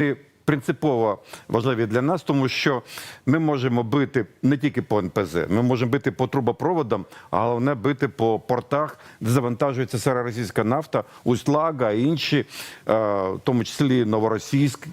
І Принципово важливі для нас, тому що ми можемо бити не тільки по НПЗ, ми можемо бити по трубопроводам, а головне бити по портах, де завантажується сира російська нафта, Усть-Лага і інші, е, в тому числі Новоросійськ, е,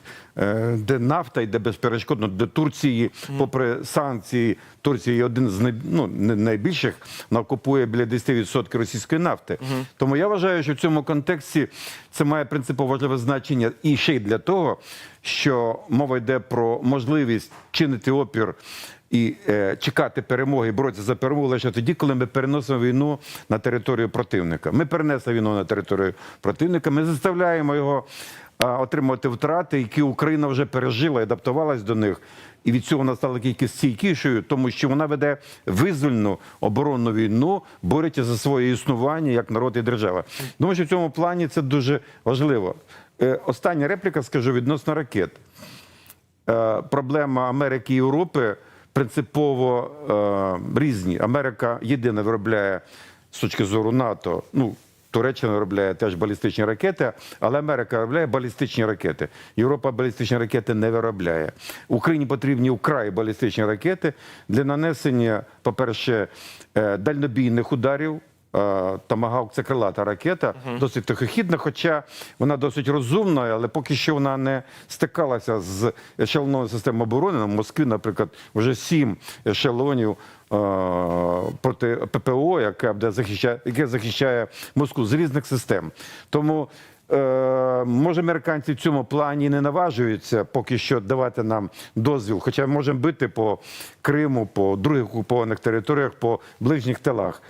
де нафта йде безперешкодно, де Турції, попри санкції, Турція є один з ну, найбільших, вона купує біля 10% російської нафти. Тому я вважаю, що в цьому контексті це має принципово важливе значення і ще й для того, що мова йде про можливість чинити опір. І е, чекати перемоги, боротися за перемогу лише тоді, коли ми переносимо війну на територію противника. Ми перенесли війну на територію противника. Ми заставляємо його отримувати втрати, які Україна вже пережила і адаптувалась до них. І від цього вона стала тільки стійкішою, тому що вона веде визвольну оборонну війну, бореться за своє існування як народ і держава. Думаю, що в цьому плані це дуже важливо. Е, Остання репліка скажу відносно ракет. Е, Проблема Америки і Європи принципово е, різні. Америка єдина виробляє з точки зору НАТО. Ну, Туреччина виробляє теж балістичні ракети, але Америка виробляє балістичні ракети. Європа балістичні ракети не виробляє. Україні потрібні вкрай балістичні ракети для нанесення, по-перше, е, дальнобійних ударів. Е, Томагавк це крилата ракета, досить тихохідна, хоча вона досить розумна, але поки що вона не стикалася з ешелонною системою оборони. В Москві, наприклад, вже сім ешелонів проти ППО, яке буде захищає, яке захищає Москву з різних систем. Тому Е, може, американці в цьому плані не наважуються поки що давати нам дозвіл, хоча можемо бити по Криму, по других окупованих територіях, по ближніх тилах.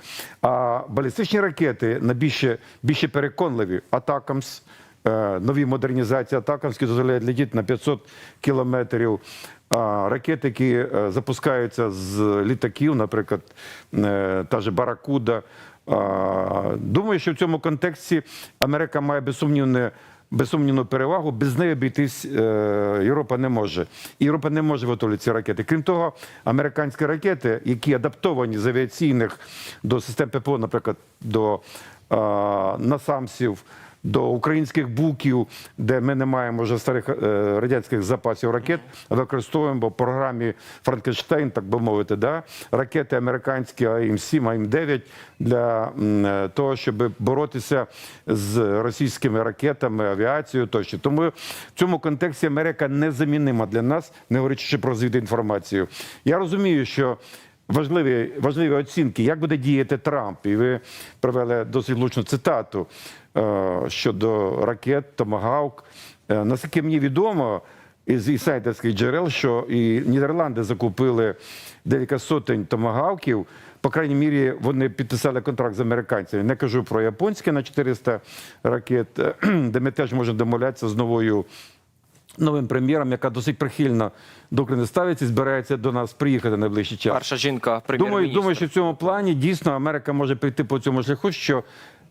А балістичні ракети на більше, переконливі Атакамс, е, нові модернізації атакамські дозволяють летіти на 500 кілометрів. А ракети, які е, запускаються з літаків, наприклад, е, та же Баракуда. Думаю, що в цьому контексті Америка має безсумнівне. Безсумнівну перевагу, без неї обійтись е, Європа не може. Європа не може виготовити ці ракети. Крім того, американські ракети, які адаптовані з авіаційних до систем ППО, наприклад, до е, насамсів, до українських буків, де ми не маємо вже старих е, радянських запасів ракет, використовуємо по програмі Франкенштейн, так би мовити, да? ракети американські АІМ-7, АІМ-9 для е, того, щоб боротися з російськими ракетами, авіацією тощо. Тому в цьому контексті Америка незамінима для нас, не говорячи про звіти інформацію. Я розумію, що важливі, важливі оцінки, як буде діяти Трамп. І ви провели досить влучну цитату е, щодо ракет Томагавк. Е, наскільки мені відомо, із інсайдерських джерел, що і Нідерланди закупили декілька сотень томагавків. По крайній мірі, вони підписали контракт з американцями. Не кажу про японське на 400 ракет, е, де ми теж можемо домовлятися з новою новим прем'єром, яка досить прихильно до України ставиться і збирається до нас приїхати найближчий час. Перша жінка прем'єр-міністр. думаю, що в цьому плані дійсно Америка може прийти по цьому шляху, що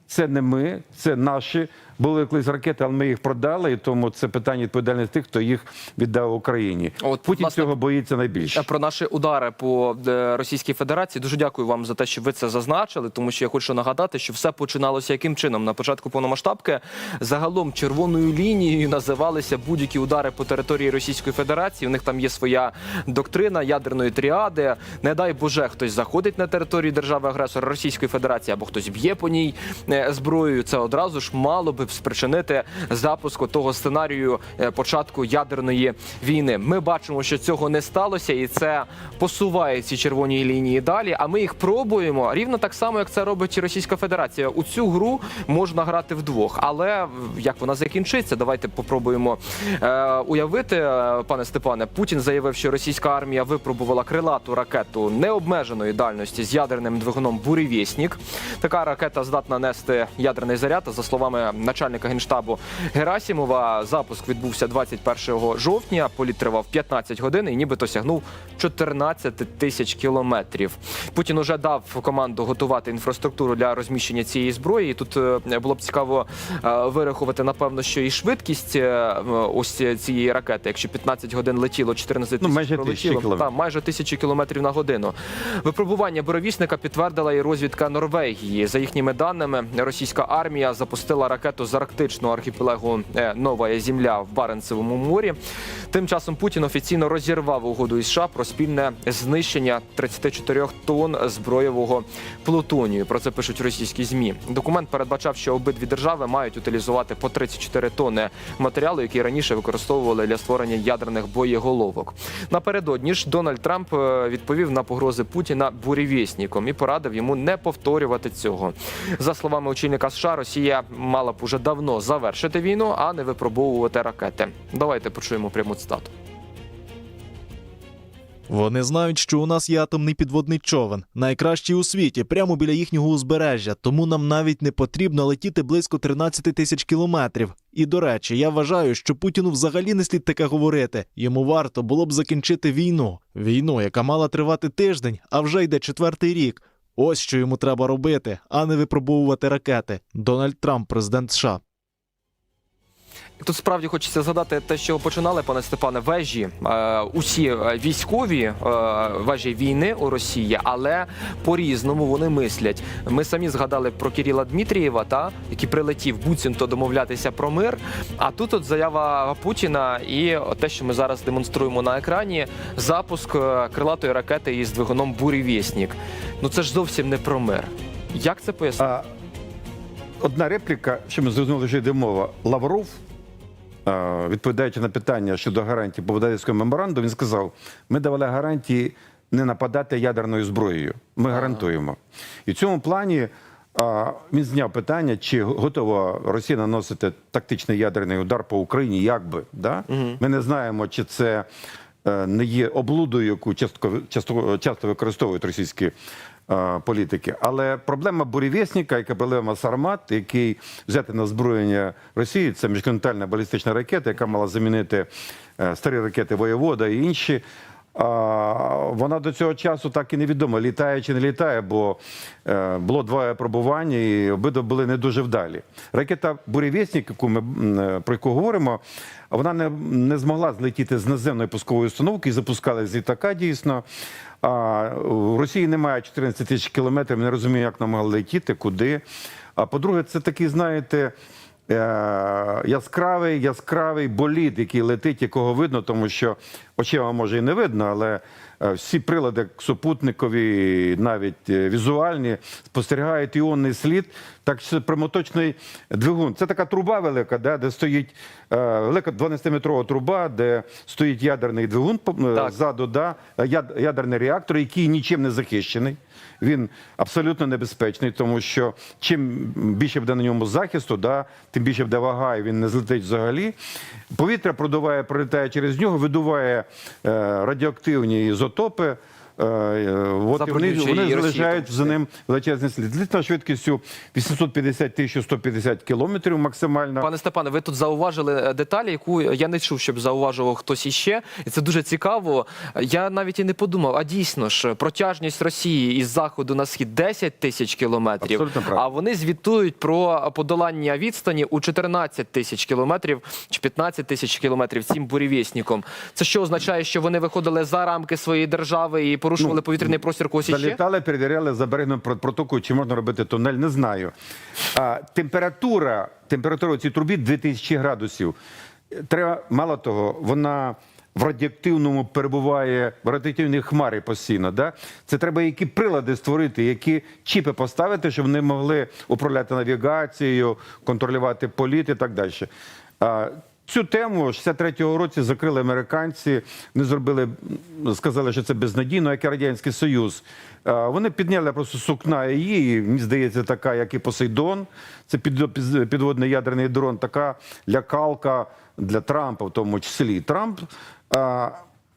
це не ми, це наші були колись ракети, але ми їх продали, і тому це питання відповідальності тих, хто їх віддав Україні. От, Путін власне, цього боїться найбільше. Про наші удари по е, Російській Федерації дуже дякую вам за те, що ви це зазначили, тому що я хочу нагадати, що все починалося яким чином на початку повномасштабки. Загалом червоною лінією називалися будь-які удари по території Російської Федерації. У них там є своя доктрина ядерної тріади. Не дай Боже, хтось заходить на територію держави агресора Російської Федерації або хтось б'є по ній е, зброєю. Це одразу ж мало би спричинити запуску того сценарію е, початку ядерної війни. Ми бачимо, що цього не сталося, і це посуває ці червоні лінії далі. А ми їх пробуємо рівно так само, як це робить і Російська Федерація. У цю гру можна грати вдвох, але як вона закінчиться, давайте попробуємо е, уявити, е, пане Степане. Путін заявив, що російська армія випробувала крилату ракету необмеженої дальності з ядерним двигуном Буревєснік. Така ракета здатна нести ядерний заряд. За словами начальника генштабу Герасімова, запуск відбувся 21 жовтня. Політ тривав 15 годин і нібито сягнув 14 тисяч кілометрів. Путін уже дав команду готувати інфраструктуру для розміщення цієї зброї. І тут е, було б цікаво е, вирахувати, напевно, що і швидкість е, ось цієї ракети. Якщо 15 годин летіло, 14 Ну, тисяч майже пролетіло, тисячі та, майже тисячу кілометрів на годину. Випробування боровісника підтвердила і розвідка Норвегії. За їхніми даними, російська армія запустила ракету з арктичного архіпелагу е, Нова Земля в Баренцевому морі. Тим часом Путін офіційно розірвав угоду із США про спільне знищення 34 тонн зброєвого плутонію. Про це пишуть російські змі. Документ передбачав, що обидві держави мають утилізувати по 34 тонни матеріалу, який раніше використовували для створення ядерних боєголовок. Напередодні ж Дональд Трамп е, відповів на погрози Путіна бурєвєсніком і порадив йому не повторювати цього. За словами очільника США, Росія мала б уже давно завершити війну, а не випробовувати ракети. Давайте почуємо пряму цитату. Вони знають, що у нас є атомний підводний човен, найкращий у світі, прямо біля їхнього узбережжя, тому нам навіть не потрібно летіти близько 13 тисяч кілометрів. І до речі, я вважаю, що Путіну взагалі не слід таке говорити. Йому варто було б закінчити війну. Війну, яка мала тривати тиждень, а вже йде четвертий рік. Ось що йому треба робити, а не випробовувати ракети. Дональд Трамп, президент США. Тут справді хочеться згадати те, що починали, пане Степане, вежі е, усі е, військові е, вежі війни у Росії, але по-різному вони мислять. Ми самі згадали про Кирила Дмитрієва, та який прилетів буцімто домовлятися про мир. А тут от заява Путіна і те, що ми зараз демонструємо на екрані, запуск е, крилатої ракети із двигуном Бурєвєснік. Ну це ж зовсім не про мир. Як це пояснити? Одна репліка, що ми зрозуміли, що йде мова. Лавров, відповідаючи на питання щодо гарантій по Будапештському меморандуму, він сказав: ми давали гарантії не нападати ядерною зброєю. Ми гарантуємо. І в цьому плані. Він зняв питання, чи готова Росія наносити тактичний ядерний удар по Україні, як би. Да? Ми не знаємо, чи це е, не є облудою, яку часто, часто, часто використовують російські політики. Але проблема бурєвєсника і проблема Сармат, який взяти на озброєння Росії, це міжконтинентальна балістична ракета, яка мала замінити е, старі ракети Воєвода і інші. Вона до цього часу так і невідомо, літає чи не літає, бо е, було два пробування, і обидва були не дуже вдалі. Ракета Бурєвєснік, яку ми е, про яку говоримо, вона не, не змогла злетіти з наземної пускової установки і запускали з літака дійсно. А в Росії немає 14 тисяч кілометрів. Не розумію, як нам могли летіти, куди. А по-друге, це такий, знаєте. Е, Яскравий, яскравий болід, який летить, якого видно, тому що очима може і не видно, але е, всі прилади супутникові, навіть е, візуальні, спостерігають іонний слід. Так що прямоточний двигун. Це така труба велика, да, де стоїть велика 12-метрова труба, де стоїть ядерний двигун Так. ззаду, да, яд- ядерний реактор, який нічим не захищений. Він абсолютно небезпечний, тому що чим більше буде на ньому захисту, да, тим більше буде вага, він не злетить взагалі. Повітря продуває, пролітає через нього, видуває е, радіоактивні ізотопи. Е, е, от, вони, вони залишають за ним величезний слід. Зліт на швидкістю 850-1150 кілометрів максимально. Пане Степане, ви тут зауважили е, деталі, яку я не чув, щоб зауважував хтось іще, і це дуже цікаво. Я навіть і не подумав. А дійсно ж, протяжність Росії із заходу на схід 10 тисяч кілометрів. А вони звітують про подолання відстані у 14 тисяч кілометрів чи 15 тисяч кілометрів цим бурєвєсніком. Це що означає, що вони виходили за рамки своєї держави і порушували Ну, повітряний простір когось іще? Залітали, перевіряли за берегом протоку, чи можна робити тунель, не знаю. А, температура, температура у цій трубі 2000 градусів. Треба, мало того, вона в радіоактивному перебуває в радіоактивній хмарі постійно. Да? Це треба які прилади створити, які чіпи поставити, щоб вони могли управляти навігацією, контролювати політ і так далі. А, Цю тему 63-го році закрили американці. Вони зробили, сказали, що це безнадійно, як і радянський союз. Вони підняли просто сукна її. Мені здається, така, як і Посейдон. Це під- під- підводний ядерний дрон. Така лякалка для Трампа, в тому числі. Трамп.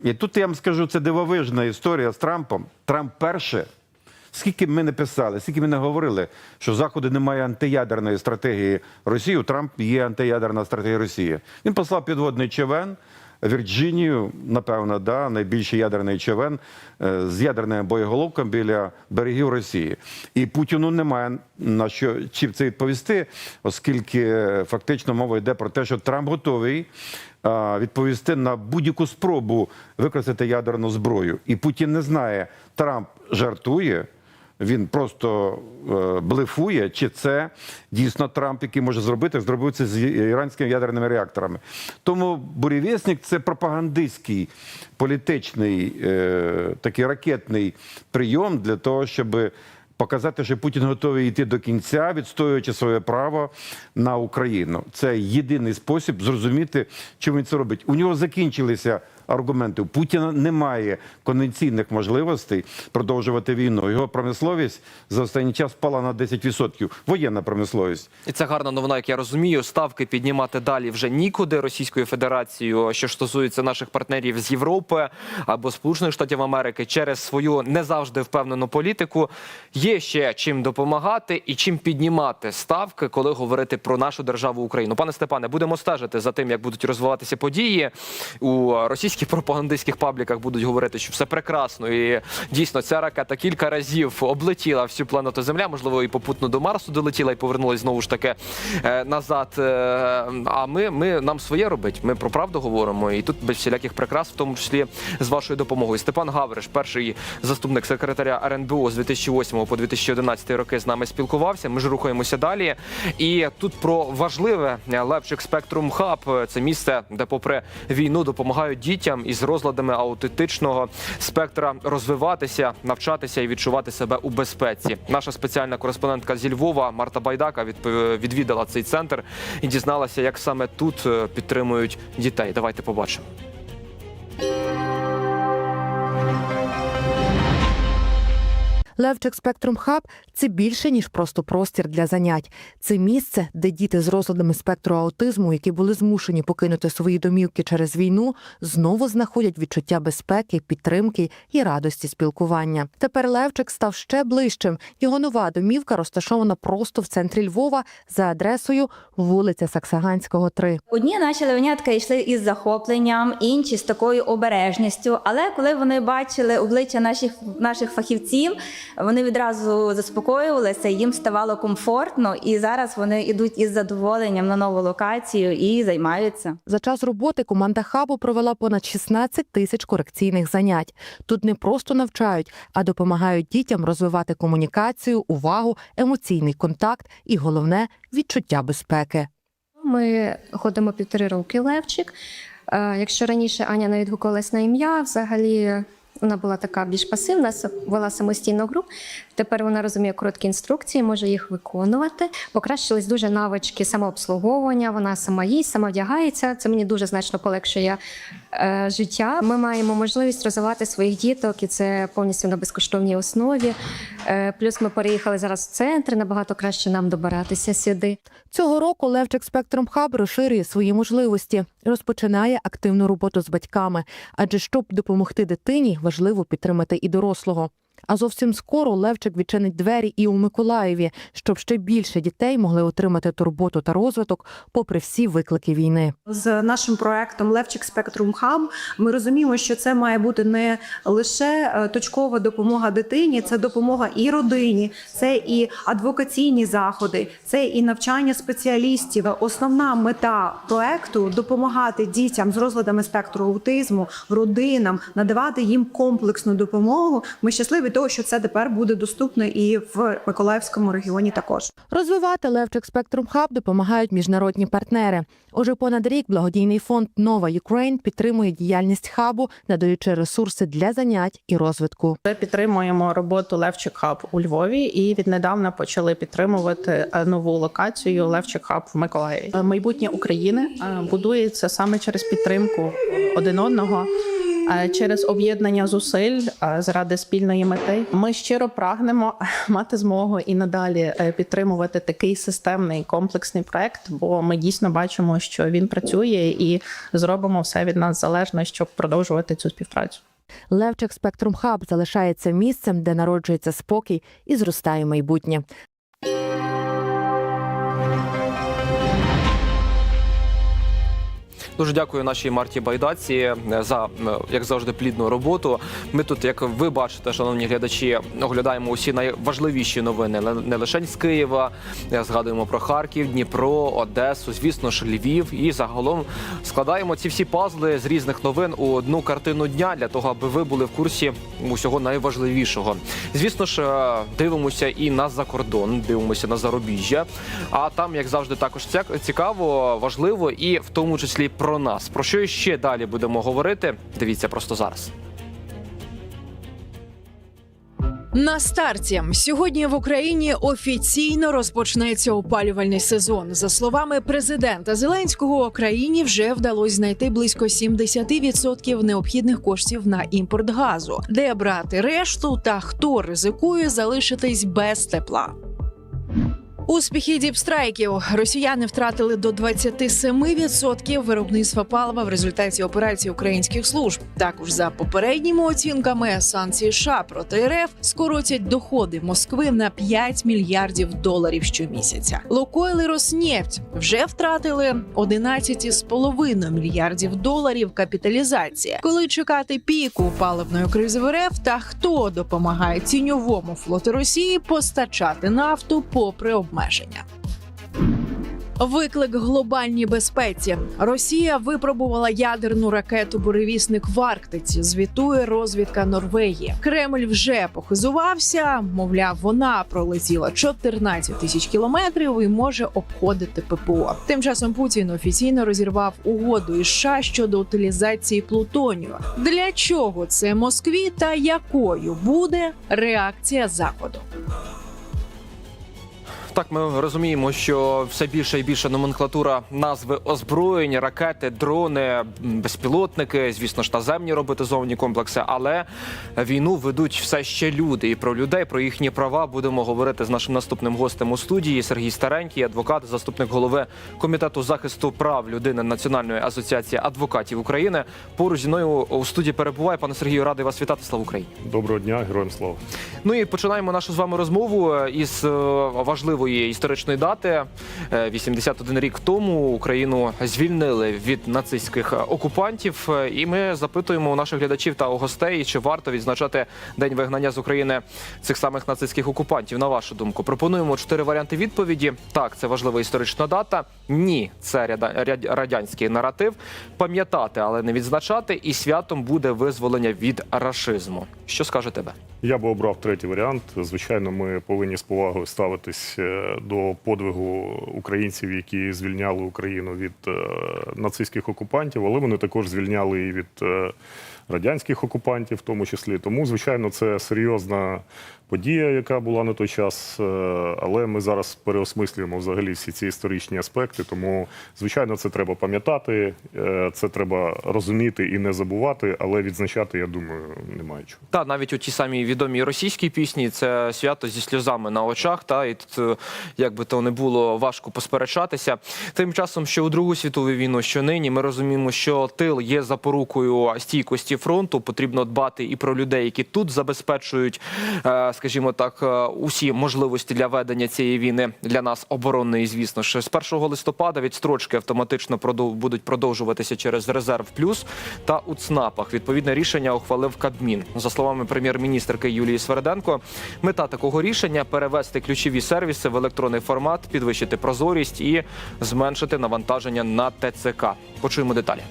І тут я вам скажу, це дивовижна історія з Трампом. Трамп перше. Скільки ми не писали, скільки ми не говорили, що Заходу немає антиядерної стратегії Росії, у Трамп є антиядерна стратегія Росії. Він послав підводний човен Вірджинію, напевно, да, найбільший ядерний човен е, з ядерним боєголовком біля берегів Росії. І Путіну немає на що чим це відповісти, оскільки е, фактично мова йде про те, що Трамп готовий відповісти на будь-яку спробу використати ядерну зброю. І Путін не знає, Трамп жартує. Він просто е, блефує, чи це дійсно Трамп, який може зробити, зробив це з іранськими ядерними реакторами. Тому бурєвєснік – це пропагандистський політичний е, такий ракетний прийом для того, щоб показати, що Путін готовий йти до кінця, відстоюючи своє право на Україну. Це єдиний спосіб зрозуміти, чому він це робить. У нього закінчилися аргументи. У Путіна немає конвенційних можливостей продовжувати війну. Його промисловість за останній час впала на 10%. Воєнна промисловість. І це гарна новина, як я розумію. Ставки піднімати далі вже нікуди Російською Федерацією, що стосується наших партнерів з Європи або Сполучених Штатів Америки, через свою не завжди впевнену політику. Є ще чим допомагати і чим піднімати ставки, коли говорити про нашу державу Україну. Пане Степане, будемо стежити за тим, як будуть розвиватися події у російських пропагандистських пабліках. Будуть говорити, що все прекрасно, і дійсно ця ракета кілька разів облетіла всю планету Земля, можливо, і попутно до Марсу долетіла і повернулась знову ж таки е, назад. Е, А ми, ми нам своє робить. Ми про правду говоримо, і тут без всіляких прикрас, в тому числі з вашою допомогою. Степан Гавриш, перший заступник секретаря РНБО з 2008 по 2011 роки, з нами спілкувався. Ми ж рухаємося далі. І тут про важливе Левчик Спектрум Хаб. Це місце, де, попри війну, допомагають дітям із розладами аутитичного спектра розвиватися, навчатися і відчувати себе у безпеці. Наша спеціальна кореспондентка зі Львова Марта Байдака відвідала цей центр і дізналася, як саме тут е, підтримують дітей. Давайте побачимо. Левчик Спектрум Хаб це більше ніж просто простір для занять. Це місце, де діти з розладами спектру аутизму, які були змушені покинути свої домівки через війну, знову знаходять відчуття безпеки, підтримки і радості спілкування. Тепер Левчик став ще ближчим. Його нова домівка розташована просто в центрі Львова за адресою вулиця Саксаганського, 3. Одні наші левенятка йшли із захопленням, інші з такою обережністю. Але коли вони бачили обличчя наших наших фахівців, вони відразу заспокоювалися, їм ставало комфортно, і зараз вони йдуть із задоволенням на нову локацію і займаються. За час роботи команда хабу провела понад 16 тисяч корекційних занять. Тут не просто навчають, а допомагають дітям розвивати комунікацію, увагу, емоційний контакт і головне відчуття безпеки. Ми ходимо півтори роки Левчик. Е, Якщо раніше Аня не відгукувалась на ім'я, взагалі вона була така більш пасивна, вела самостійну гру. Тепер вона розуміє короткі інструкції, може їх виконувати. Покращились дуже навички самообслуговування. Вона сама їсть, сама вдягається. Це мені дуже значно полегшує е, життя. Ми маємо можливість розвивати своїх діток, і це повністю на безкоштовній основі. Е, плюс ми переїхали зараз в центр, набагато краще нам добиратися сюди. Цього року Левчик Спектрум Хаб розширює свої можливості, розпочинає активну роботу з батьками, адже щоб допомогти дитині, важливо підтримати і дорослого. А зовсім скоро Левчик відчинить двері і у Миколаєві, щоб ще більше дітей могли отримати турботу та розвиток, попри всі виклики війни. З нашим проектом Левчик Спектрум Хаб ми розуміємо, що це має бути не лише е, точкова допомога дитині, це допомога і родині, це і адвокаційні заходи, це і навчання спеціалістів. Основна мета проекту допомагати дітям з розладами спектру аутизму, родинам, надавати їм комплексну допомогу. Ми щасливі того, що це тепер буде доступно і в Миколаївському регіоні також. Розвивати Левчик Спектрум Хаб допомагають міжнародні партнери. Уже понад рік благодійний фонд Нова Юкрейн підтримує діяльність хабу, надаючи ресурси для занять і розвитку. Ми підтримуємо роботу Левчик Хаб у Львові і віднедавна почали підтримувати е, нову локацію Левчик Хаб в Миколаєві. Майбутнє України е, будується саме через підтримку один одного. Е, Через об'єднання зусиль е, заради спільної мети ми щиро прагнемо мати змогу і надалі е, підтримувати такий системний комплексний проект, бо ми дійсно бачимо, що він працює, і зробимо все від нас залежне, щоб продовжувати цю співпрацю. Левчик Спектрум Хаб залишається місцем, де народжується спокій і зростає майбутнє. Дуже дякую нашій Марті Байдаці е, за е, як завжди плідну роботу. Ми тут, як ви бачите, шановні глядачі, оглядаємо усі найважливіші новини не- лише з Києва. е, Згадуємо про Харків, Дніпро, Одесу, звісно ж, Львів. І загалом складаємо ці всі пазли з різних новин у одну картину дня для того, аби ви були в курсі усього найважливішого. Звісно ж, дивимося і на закордон, дивимося на зарубіжжя. А там, як завжди, також цікаво, важливо і в тому числі про нас. Про що ще далі будемо говорити? Дивіться просто зараз. На старті сьогодні в Україні офіційно розпочнеться опалювальний сезон. За словами президента Зеленського, Україні вже вдалося знайти близько 70% необхідних коштів на імпорт газу, де брати решту та хто ризикує залишитись без тепла. Успіхи діпстрайків росіяни втратили до 27% виробництва палива в результаті операції українських служб. Також за попередніми оцінками санкції США проти РФ скоротять доходи Москви на 5 мільярдів доларів щомісяця. Лукойл і Роснефть вже втратили 11,5 мільярдів доларів капіталізації. Коли чекати піку паливної кризи в РФ та хто допомагає тіньовому флоту Росії постачати нафту попри обмеження. Виклик глобальній безпеці. Росія випробувала ядерну ракету буревісник в Арктиці. Звітує розвідка Норвегії. Кремль вже похизувався. Мовляв, вона пролетіла 14 тисяч кілометрів і може обходити ППО. Тим часом Путін офіційно розірвав угоду із США щодо утилізації плутонію. Для чого це Москві та якою буде реакція Заходу? Так, ми розуміємо, що все більше і більше номенклатура назви озброєнь, ракети, дрони, безпілотники, звісно ж, наземні роботизовані комплекси. Але війну ведуть все ще люди. І про людей, про їхні права будемо говорити з нашим наступним гостем у студії. Сергій Старенький, адвокат, заступник голови комітету захисту прав людини Національної асоціації адвокатів України. Поруч зі мною у студії перебуває пане Сергію. Радий вас вітати. Слава Україні. Доброго дня, героям слава. Ну і починаємо нашу з вами розмову із е, важливої історичної дати. Е, 81 рік тому Україну звільнили від нацистських е, окупантів. Е, І ми запитуємо у наших глядачів та у гостей, чи варто відзначати день вигнання з України цих самих нацистських окупантів. На вашу думку, пропонуємо чотири варіанти відповіді. Так, це важлива історична дата. Ні, це радянський наратив. Пам'ятати, але не відзначати. І святом буде визволення від рашизму. Що скаже тебе? Я би обрав третій варіант. Звичайно, ми повинні з повагою ставитись е, до подвигу українців, які звільняли Україну від е, нацистських окупантів, але вони також звільняли і від е, радянських окупантів, в тому числі. Тому, звичайно, це серйозна подія, яка була на той час. е, Але ми зараз переосмислюємо взагалі всі ці історичні аспекти. Тому, звичайно, це треба пам'ятати, е, це треба розуміти і не забувати, але відзначати, я думаю, немає чого. Та навіть у ті самі відомі російські пісні це свято зі сльозами на очах. Та і тут, е, як би то не було важко посперечатися. Тим часом, що у Другу світову війну, що нині, ми розуміємо, що тил є запорукою стійкості фронту. Потрібно дбати і про людей, які тут забезпечують, скажімо так, е, усі можливості для ведення цієї війни для нас оборонної. Звісно ж, з 1 листопада відстрочки автоматично будуть продовжуватися через резерв плюс та у ЦНАПах. Відповідне рішення ухвалив Кабмін. За словами прем'єр-міністрки Юлії Свереденко, мета такого рішення перевести ключові сервіси в електронний формат, підвищити прозорість і зменшити навантаження на ТЦК. Почуємо деталі.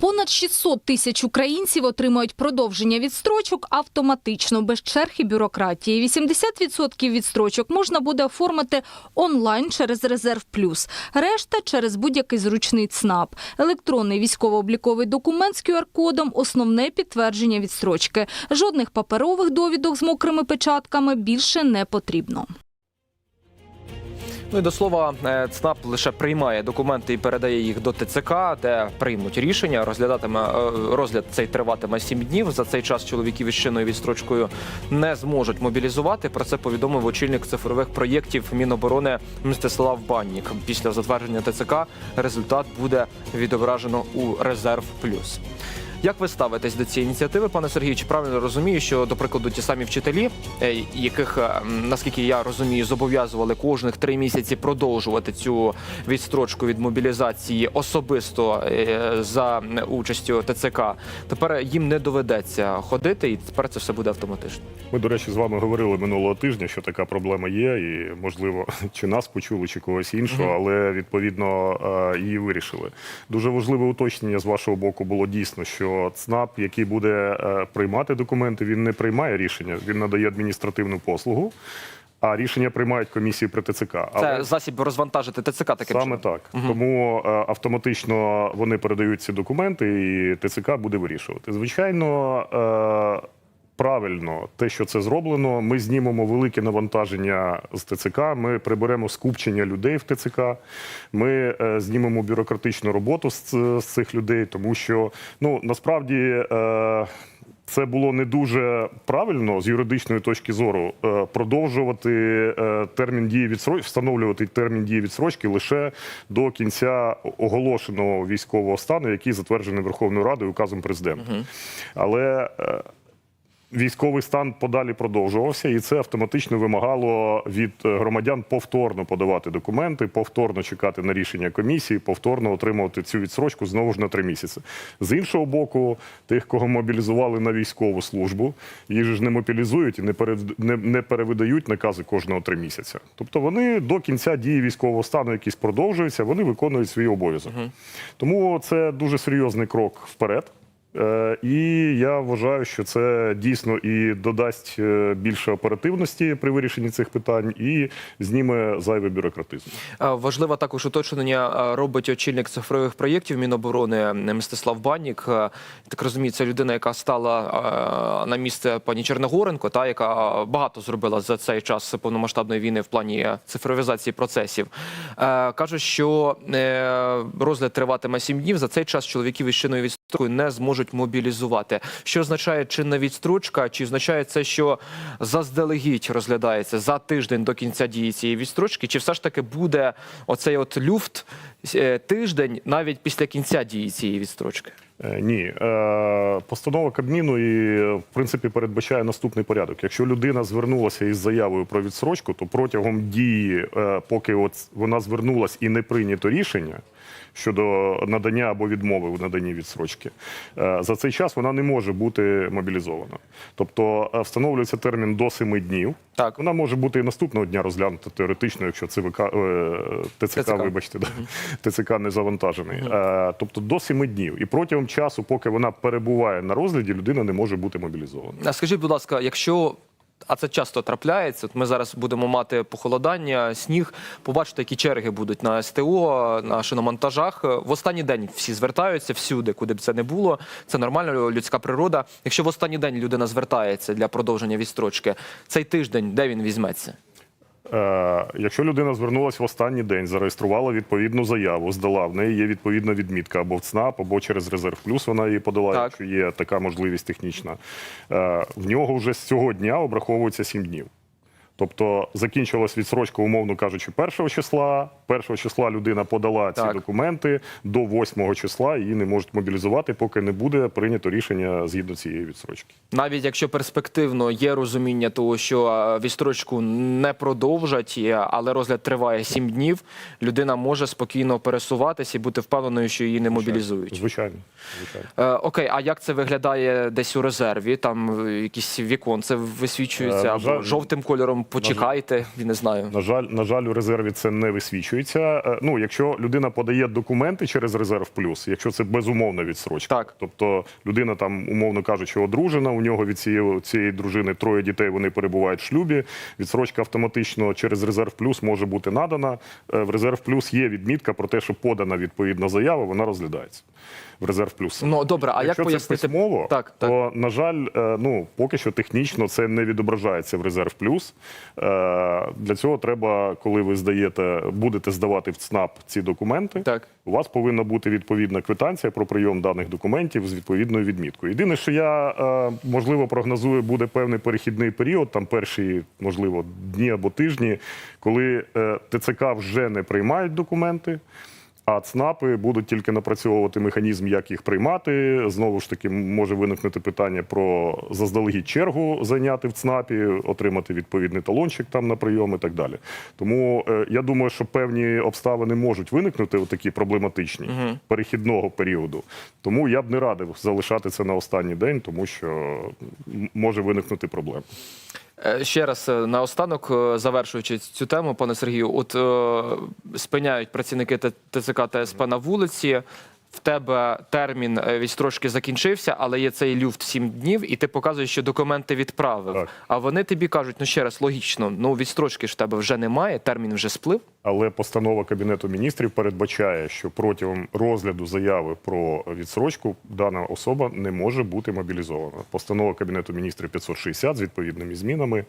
Понад 600 тисяч українців отримають продовження відстрочок автоматично, без черг і бюрократії. 80% відстрочок можна буде оформити онлайн через Резерв Плюс. Решта через будь-який зручний ЦНАП. Електронний військово-обліковий документ з QR-кодом – основне підтвердження відстрочки. Жодних паперових довідок з мокрими печатками більше не потрібно. Ну і до слова, е, ЦНАП лише приймає документи і передає їх до ТЦК, де приймуть рішення. Розглядатиме е, розгляд цей триватиме 7 днів. За цей час чоловіків із відстрочкою не зможуть мобілізувати. Про це повідомив очільник цифрових проєктів Міноборони Мстислав Баннік. Після затвердження ТЦК результат буде відображено у резерв плюс. Як ви ставитесь до цієї ініціативи, пане Сергію? Чи правильно розумію, що, до прикладу, ті самі вчителі, е, яких, е, наскільки я розумію, зобов'язували кожних три місяці продовжувати цю відстрочку від мобілізації особисто е, за участю ТЦК, тепер їм не доведеться ходити, і тепер це все буде автоматично. Ми, до речі, з вами говорили минулого тижня, що така проблема є, і можливо, чи нас почули, чи когось іншого, але відповідно її вирішили. Дуже важливе уточнення з вашого боку було дійсно, що ЦНАП, який буде е, приймати документи, він не приймає рішення, він надає адміністративну послугу. А рішення приймають комісії при ТЦК. Це Але засіб розвантажити ТЦК таким Саме чином. так. Тому е, автоматично вони передають ці документи, і ТЦК буде вирішувати. Звичайно, е, правильно те, що це зроблено. Ми знімемо велике навантаження з ТЦК. Ми приберемо скупчення людей в ТЦК. Ми е, знімемо бюрократичну роботу з, з цих людей, тому що ну насправді. Е, це було не дуже правильно з юридичної точки зору е, продовжувати е, термін дії відсрочки, встановлювати термін дії відсрочки лише до кінця оголошеного військового стану, який затверджений Верховною Радою указом президента. Але е, Військовий стан подалі продовжувався, і це автоматично вимагало від е, громадян повторно подавати документи, повторно чекати на рішення комісії, повторно отримувати цю відсрочку знову ж на три місяці. З іншого боку, тих, кого мобілізували на військову службу, їх ж не мобілізують і не не- перевидають накази кожного три місяці. Тобто вони до кінця дії військового стану, якийсь продовжується, вони виконують свій обов'язок. Тому це дуже серйозний крок вперед. Е, І я вважаю, що це дійсно і додасть е, більше оперативності при вирішенні цих питань, і зніме зайвий бюрократизм. Е, Важливе також уточнення робить очільник цифрових проєктів Міноборони Мстислав Баннік. Е, Так розумію, це людина, яка стала на місце пані Черногоренко, та яка багато зробила за цей час повномасштабної війни в плані цифровізації процесів. Е, Кажуть, що розгляд триватиме сім днів. За цей час чоловіків із чинною відстрокою не зможуть мобілізувати. Що означає чинна відстрочка? Чи означає це, що заздалегідь розглядається за тиждень до кінця дії цієї відстрочки? Чи все ж таки буде оцей от люфт тиждень навіть після кінця дії цієї відстрочки? Е, Ні, Е, постанова Кабміну і е, в принципі передбачає наступний порядок. Якщо людина звернулася із заявою про відсрочку, то протягом дії, е, поки от вона звернулась і не прийнято рішення щодо надання або відмови у наданні відсрочки, е, за цей час вона не може бути мобілізована. Тобто е, встановлюється термін до 7 днів. Так. Вона може бути і наступного дня розглянута теоретично, якщо ЦВК, е, ТЦК, ТЦК. вибачте, да, ТЦК не завантажений. Е, тобто до 7 днів. І протягом часу, поки вона перебуває на розгляді, людина не може бути мобілізована. А скажіть, будь ласка, якщо. А це часто трапляється. От ми зараз будемо мати похолодання, сніг. Побачите, які черги будуть на СТО, на шиномонтажах. В останній день всі звертаються всюди, куди б це не було. Це нормальна людська природа. Якщо в останній день людина звертається для продовження відстрочки, цей тиждень де він візьметься? Е, якщо людина звернулася в останній день, зареєструвала відповідну заяву, здала, в неї є відповідна відмітка або в ЦНАП, або через резерв плюс вона її подала, Так. якщо є така можливість технічна. Е, в нього вже з цього дня обраховується 7 днів. Тобто закінчилась відсрочка, умовно кажучи, першого числа. Першого числа людина подала ці Так. документи до 8 числа її не можуть мобілізувати, поки не буде прийнято рішення згідно цієї відсрочки. Навіть якщо перспективно є розуміння того, що е, відстрочку не продовжать, але розгляд триває сім днів, людина може спокійно пересуватися і бути впевненою, що її не мобілізують. Звичайно, звичайно. Е, окей, а як це виглядає десь у резерві? Там якісь віконце висвічуються Е, або жаль- жовтим кольором почекайте, не знаю. На жаль, на жаль, у резерві це не висвічується. Е, Ну, якщо людина подає документи через резерв плюс, якщо це безумовна відсрочка, Так. тобто людина там, умовно кажучи, одружена, у нього від цієї, цієї дружини троє дітей, вони перебувають в шлюбі. Відсрочка автоматично через резерв плюс може бути надана. Е, В резерв плюс є відмітка про те, що подана відповідна заява, вона розглядається. В резерв плюс. Ну добре, а як Якщо це пояснити письмово, Так, так. то на жаль, е, ну поки що технічно це не відображається в резерв плюс. Е, Для цього треба, коли ви здаєте, будете здавати в ЦНАП ці документи. Так. У вас повинна бути відповідна квитанція про прийом даних документів з відповідною відміткою. Єдине, що я е, можливо прогнозую, буде певний перехідний період, там перші, можливо, дні або тижні, коли ТЦК вже не приймають документи. А ЦНАПи будуть тільки напрацьовувати механізм, як їх приймати. Знову ж таки, може виникнути питання про заздалегідь чергу зайняти в ЦНАПі, отримати відповідний талончик там на прийом і так далі. Тому е, я думаю, що певні обставини можуть виникнути, такі проблематичні перехідного періоду. Тому я б не радив залишати це на останній день, тому що може виникнути проблема. Е, Ще раз е, наостанок, е, завершуючи цю тему, пане Сергію, от е, спиняють працівники ТЦК та СП на вулиці. В тебе термін відстрочки закінчився, але є цей люфт 7 днів, і ти показуєш, що документи відправив. Так. А вони тобі кажуть, ну ще раз логічно, ну відстрочки ж в тебе вже немає, термін вже сплив. Але постанова Кабінету міністрів передбачає, що протягом розгляду заяви про відсрочку дана особа не може бути мобілізована. Постанова Кабінету міністрів 560 з відповідними змінами,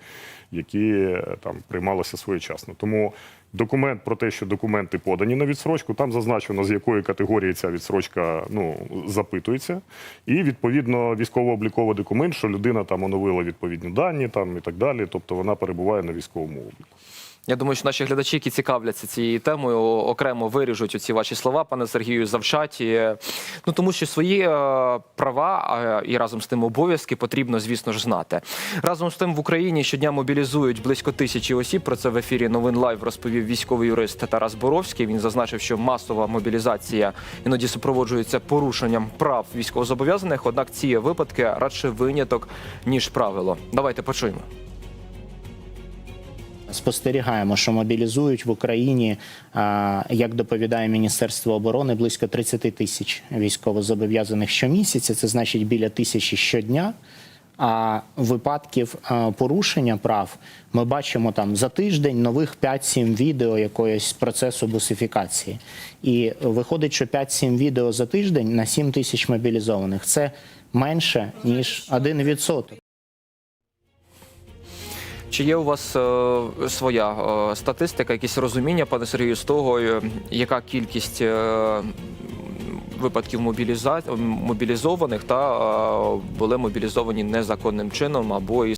які е, там приймалися своєчасно. Тому документ про те, що документи подані на відсрочку, там зазначено з якої категорії ця відсрочка ну запитується, і відповідно військово-обліковий документ, що людина там оновила відповідні дані, там і так далі. Тобто вона перебуває на військовому обліку. Я думаю, що наші глядачі, які цікавляться цією темою, окремо виріжуть оці ваші слова, пане Сергію, завчаті. Ну тому що свої е, права і разом з тим обов'язки потрібно, звісно ж, знати. Разом з тим в Україні щодня мобілізують близько тисячі осіб. Про це в ефірі новин лайв розповів військовий юрист Тарас Боровський. Він зазначив, що масова мобілізація іноді супроводжується порушенням прав військовозобов'язаних. Однак ці випадки радше виняток ніж правило. Давайте почуємо. Спостерігаємо, що мобілізують в Україні, як доповідає Міністерство оборони, близько 30 тисяч військовозобов'язаних щомісяця. Це значить біля тисячі щодня. А випадків порушення прав ми бачимо там за тиждень нових 5-7 відео якоїсь процесу бусифікації. І виходить, що 5-7 відео за тиждень на 7 тисяч мобілізованих. Це менше ніж 1%. Чи є у вас е, своя е, статистика, якісь розуміння, пане Сергію, з того, е, яка кількість е, випадків мобіліза... мобілізованих та е, були мобілізовані незаконним чином або із